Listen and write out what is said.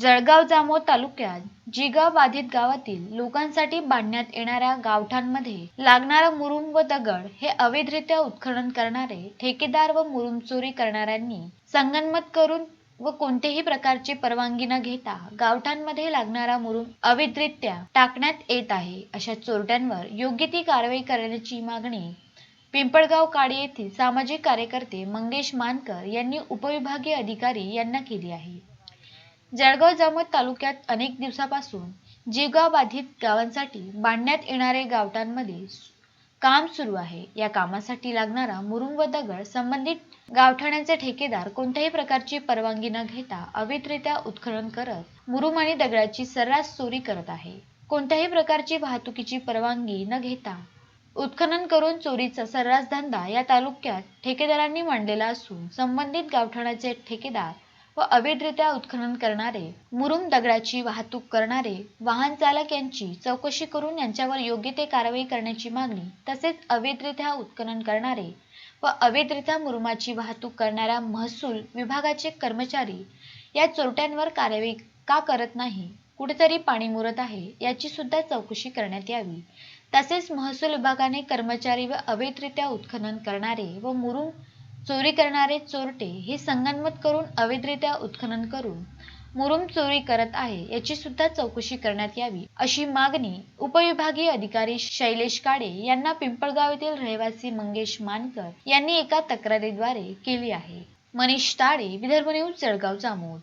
जळगाव जामोद तालुक्यात जिगाव बाधित गावातील लोकांसाठी बांधण्यात येणाऱ्या गावठाणमध्ये लागणारा मुरुम व दगड हे अवैधरित्या उत्खनन करणारे ठेकेदार व मुरुम चोरी करणाऱ्यांनी संगनमत करून व कोणतेही प्रकारची परवानगी न घेता गावठाणमध्ये लागणारा मुरुम अवैधरित्या टाकण्यात येत आहे अशा चोरट्यांवर योग्य ती कारवाई करण्याची मागणी पिंपळगाव काडी येथील सामाजिक कार्यकर्ते मंगेश मानकर यांनी उपविभागीय अधिकारी यांना केली आहे. जळगाव जामोद तालुक्यात अनेक दिवसापासून जीवगाव बाधित गावांसाठी बांधण्यात येणारे गावठाणमध्ये काम सुरू आहे. या कामासाठी लागणारा मुरुम व दगड संबंधित गावठाण्याचे ठेकेदार कोणत्याही प्रकारची परवानगी न घेता अवैधरित्या उत्खनन करत मुरुम आणि दगडाची सर्रास चोरी करत आहे. कोणत्याही प्रकारची वाहतुकीची परवानगी न घेता उत्खनन करून चोरीचा सर्रास धंदा या तालुक्यात ठेकेदारांनी मांडलेला असून संबंधित गावठाणाचे ठेकेदार व अवैधरित्या उत्खनन करणारे मुरुम दगडाची वाहतूक करणारे वाहन चालक यांची चौकशी करून यांच्यावर योग्य ते कारवाई करण्याची मागणी तसेच अवैधरित्या उत्खनन करणारे व अवैधरित्या मुरुमाची वाहतूक करणाऱ्या महसूल विभागाचे कर्मचारी या चोरट्यांवर कारवाई का करत नाही कुठेतरी पाणी मुरत आहे याची सुद्धा चौकशी करण्यात यावी. तसेच महसूल विभागाने कर्मचारी व अवैधरित्या उत्खनन करणारे व मुरुम चोरी करणारे चोरटे हे संगनमत करून अवैधरित्या उत्खनन करून मुरुम चोरी करत आहे याची सुद्धा चौकशी करण्यात यावी अशी मागणी उपविभागीय अधिकारी शैलेश काडे यांना पिंपळगाव येथील रहिवासी मंगेश मानकर यांनी एका तक्रारीद्वारे केली आहे. मनीष ताळे विदर्भ न्यूज जळगाव जामोद.